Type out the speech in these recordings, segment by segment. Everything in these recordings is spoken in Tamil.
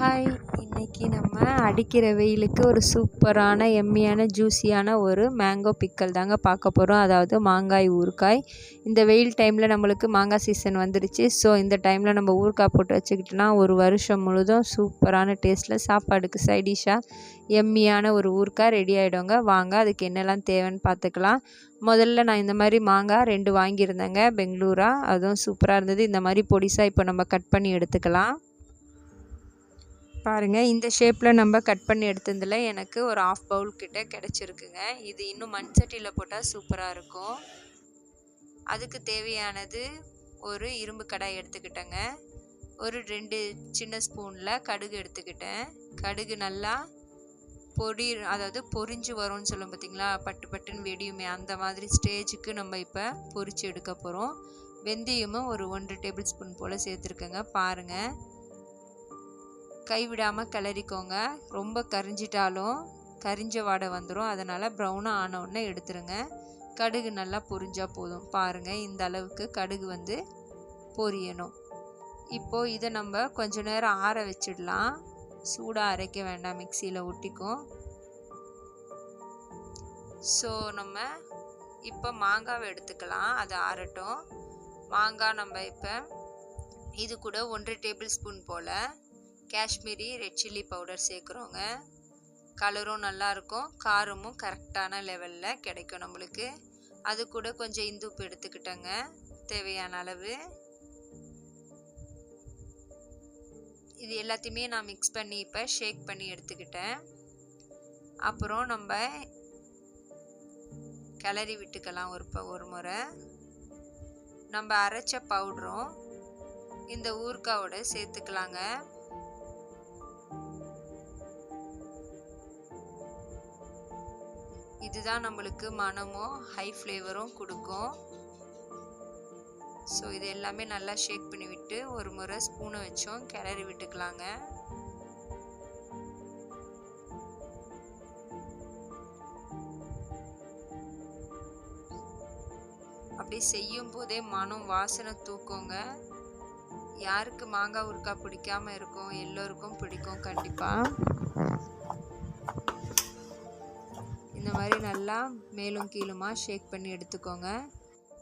ஹாய். இன்னைக்கு நம்ம அடிக்கிற வெயிலுக்கு ஒரு சூப்பரான எம்மியான ஜூஸியான ஒரு மேங்கோ பிக்கல் தாங்க பார்க்க போகிறோம் அதாவது மாங்காய் ஊறுகாய். இந்த வெயில் டைமில் நம்மளுக்கு மாங்காய் சீசன் வந்துடுச்சு ஸோ இந்த டைமில் நம்ம ஊறுகாய் போட்டு வச்சுக்கிட்டோன்னா ஒரு வருஷம் முழுதும் சூப்பரான டேஸ்ட்டில் சாப்பாடுக்கு சைடிஷாக எம்மியான ஒரு ஊறுகாய் ரெடி ஆகிடுங்க வாங்க அதுக்கு என்னெல்லாம் தேவைன்னு பார்த்துக்கலாம். முதல்ல நான் இந்த மாதிரி மாங்காய் ரெண்டு வாங்கியிருந்தேங்க. பெங்களூரா. அதுவும் சூப்பராக இருந்தது. இந்த மாதிரி பொடிசாக இப்போ நம்ம கட் பண்ணி எடுத்துக்கலாம். பாருங்கள் இந்த ஷேப்பில் நம்ம கட் பண்ணி எடுத்ததில் எனக்கு ஒரு ஆஃப் பவுல் கிட்டே கிடச்சிருக்குங்க. இது இன்னும் மண் சட்டியில் போட்டால் சூப்பராக இருக்கும். அதுக்கு தேவையானது ஒரு இரும்பு கடாய் எடுத்துக்கிட்டேங்க. ஒரு ரெண்டு சின்ன ஸ்பூனில் கடுகு எடுத்துக்கிட்டேன். கடுகு நல்லா பொடி அதாவது பொரிஞ்சு வரும்னு சொல்லும் பார்த்தீங்களா பட்டு பட்டுன்னு வெடியுமே அந்த மாதிரி ஸ்டேஜுக்கு நம்ம இப்போ பொறிச்சு எடுக்க போகிறோம் வெந்தயமும் ஒரு ஒன்று டேபிள் ஸ்பூன் போல் சேர்த்துருக்கேங்க பாருங்கள் கைவிடாமல் கிளறிக்கோங்க. ரொம்ப கரிஞ்சிட்டாலும் கரிஞ்ச வாடை வந்துடும் அதனால் ப்ரௌனாக ஆனவுடனே எடுத்துருங்க. கடுகு நல்லா பொரிஞ்சால் போதும். பாருங்கள் இந்த அளவுக்கு கடுகு வந்து பொரியணும். இப்போது இதை நம்ம கொஞ்ச நேரம் ஆற வச்சிடலாம். சூடாக அரைக்க வேண்டாம். மிக்சியில் ஒட்டிக்கும். ஸோ நம்ம இப்போ மாங்காவை எடுத்துக்கலாம். அது ஆறட்டும். மாங்காய் நம்ம இப்போ இது கூட ஒன்றரை டேபிள் ஸ்பூன் போல் காஷ்மீரி ரெட் சில்லி பவுடர் சேர்க்குறோங்க. கலரும் நல்லாயிருக்கும் காரமும் கரெக்டான லெவலில் கிடைக்கும் நம்மளுக்கு. அது கூட கொஞ்சம் இந்து உப்பு எடுத்துக்கிட்டேங்க. தேவையான அளவு. இது எல்லாத்தையுமே நான் மிக்ஸ் பண்ணி இப்போ ஷேக் பண்ணி எடுத்துக்கிட்டேன். அப்புறம் நம்ம கிளறி விட்டுக்கலாம் ஒரு ஒரு முறை. நம்ம அரைச்ச பவுடரும் இந்த ஊறுகாவோட சேர்த்துக்கலாங்க. இதுதான் நம்மளுக்கு மனமும் ஹை ஃப்ளேவரும் கொடுக்கும். ஸோ இது எல்லாமே நல்லா ஷேக் பண்ணி விட்டு ஒரு முறை ஸ்பூனை வச்சோம் கிளறி விட்டுக்கலாங்க. அப்படி செய்யும் போதே மனம் வாசனை தூக்குங்க. யாருக்கு மாங்காய் ஊறுக்காய் பிடிக்காம இருக்கும் எல்லோருக்கும் பிடிக்கும் கண்டிப்பாக இந்த மாதிரி நல்லா மேலும் கீழுமா ஷேக் பண்ணி எடுத்துக்கோங்க.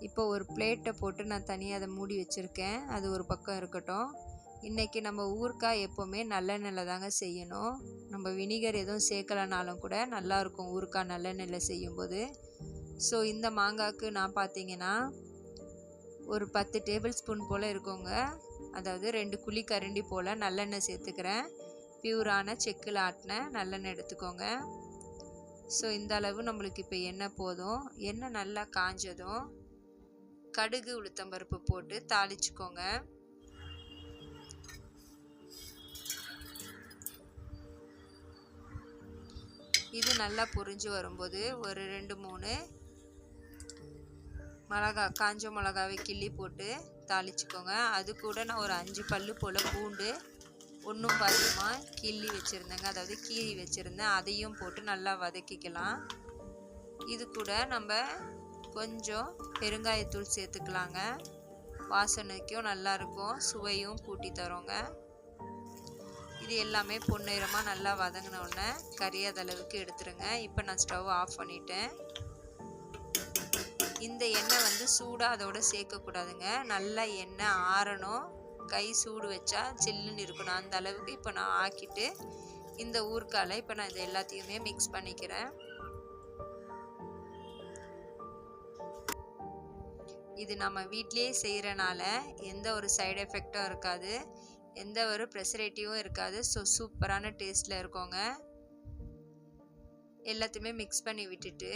இப்போ ஒரு பிளேட்டை போட்டு நான் தனியாக அதை மூடி வச்சுருக்கேன். அது ஒரு பக்கம் இருக்கட்டும். இன்றைக்கி நம்ம ஊறுக்காய் எப்போவுமே நல்லெண்ணெயில் தாங்க செய்யணும். நம்ம வினிகர் எதுவும் சேர்க்கலனாலும் கூட நல்லாயிருக்கும் ஊறுக்காய் நல்லெண்ணெயில் செய்யும்போது. ஸோ இந்த மாங்காய்க்கு நான் பார்த்தீங்கன்னா ஒரு பத்து டேபிள் ஸ்பூன் போல் இருக்கோங்க. அதாவது ரெண்டு குழி கரண்டி போல் நல்லெண்ணெய் சேர்த்துக்கிறேன். பியூரான செக்கில் ஆட்டின நல்லெண்ணெய் எடுத்துக்கோங்க. ஸோ இந்த அளவு நம்மளுக்கு இப்போ எண்ணெய் போதும்? எண்ணெய் நல்லா காஞ்சதும் கடுகு உளுத்தம்பருப்பு போட்டு தாளிச்சுக்கோங்க. இது நல்லா பொரிஞ்சு வரும்போது ஒரு ரெண்டு மூணு மிளகா காஞ்ச மிளகாவை கிள்ளி போட்டு தாளிச்சுக்கோங்க. அது கூட நான் ஒரு அஞ்சு பல்லு போல் பூண்டு ஒன்றும் பாதியமாக கிள்ளி வச்சுருந்தேங்க. அதாவது கீரி வச்சுருந்தேன். அதையும் போட்டு நல்லா வதக்கிக்கலாம். இது கூட நம்ம கொஞ்சம் பெருங்காயத்தூள் சேர்த்துக்கலாங்க. வாசனைக்கும் நல்லாயிருக்கும் சுவையும் கூட்டி தரோங்க. இது எல்லாமே பொன்னிறமாக நல்லா வதங்கினோடனே கரியாத அளவுக்கு எடுத்துருங்க. இப்போ நான் ஸ்டவ் ஆஃப் பண்ணிட்டேன். இந்த எண்ணெய் வந்து சூடாக அதோடு சேர்க்கக்கூடாதுங்க. நல்லா எண்ணெய் ஆறணும். கை சூடு வச்சா சில்லுன்னு இருக்கணும் அந்த அளவுக்கு இப்போ நான் ஆக்கிட்டு இந்த ஊறுக்கால இப்போ நான் இது எல்லாத்தையுமே மிக்ஸ் பண்ணிக்கிறேன். இது நம்ம வீட்லேயே செய்கிறனால எந்த ஒரு சைடு எஃபெக்டும் இருக்காது. எந்த ஒரு ப்ரெசரேட்டிவும் இருக்காது. ஸோ சூப்பரான டேஸ்ட்டில் இருக்கோங்க. எல்லாத்தையுமே மிக்ஸ் பண்ணி விட்டுட்டு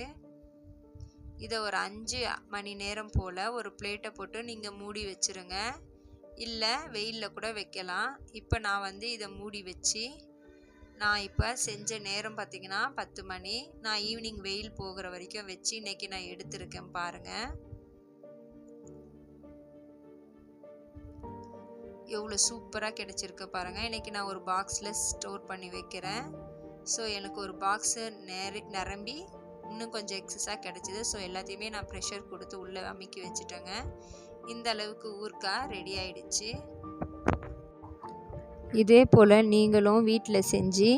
இதை ஒரு அஞ்சு மணி நேரம் போல் ஒரு பிளேட்டை போட்டு நீங்கள் மூடி வச்சுருங்க. இல்லை வெயிலில் கூட வைக்கலாம். இப்போ நான் வந்து இதை மூடி வச்சு நான் இப்போ செஞ்ச நேரம் பார்த்திங்கன்னா பத்து மணி. நான் ஈவினிங் வெயில் போகிற வரைக்கும் வச்சு இன்றைக்கி நான் எடுத்திருக்கேன் பாருங்கள் எவ்வளோ சூப்பராக கிடச்சிருக்கு பாருங்கள் இன்றைக்கி நான் ஒரு பாக்ஸில் ஸ்டோர் பண்ணி வைக்கிறேன். ஸோ எனக்கு ஒரு பாக்ஸு நிற நிரம்பி இன்னும் கொஞ்சம் எக்ஸஸாக கிடச்சிது. ஸோ எல்லாத்தையுமே நான் ப்ரெஷர் கொடுத்து உள்ளே அமுக்கி வச்சுட்டேங்க. இந்த அளவுக்கு ஊறுகாய் ரெடி ஆயிடுச்சு. இதே போல் நீங்களும் வீட்டில் செஞ்சு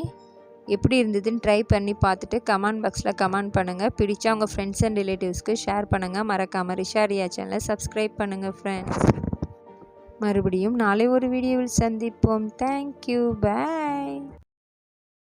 எப்படி இருந்ததுன்னு ட்ரை பண்ணி பார்த்துட்டு கமெண்ட் பாக்ஸில் கமெண்ட் பண்ணுங்கள் பிடிச்சா உங்கள் ஃப்ரெண்ட்ஸ் அண்ட் ரிலேட்டிவ்ஸ்க்கு ஷேர் பண்ணுங்கள் மறக்காமல் ரிஷாரியா சேனலை சப்ஸ்கிரைப் பண்ணுங்கள் ஃப்ரெண்ட்ஸ் மறுபடியும் நாளை ஒரு வீடியோவில் சந்திப்போம். Thank you bye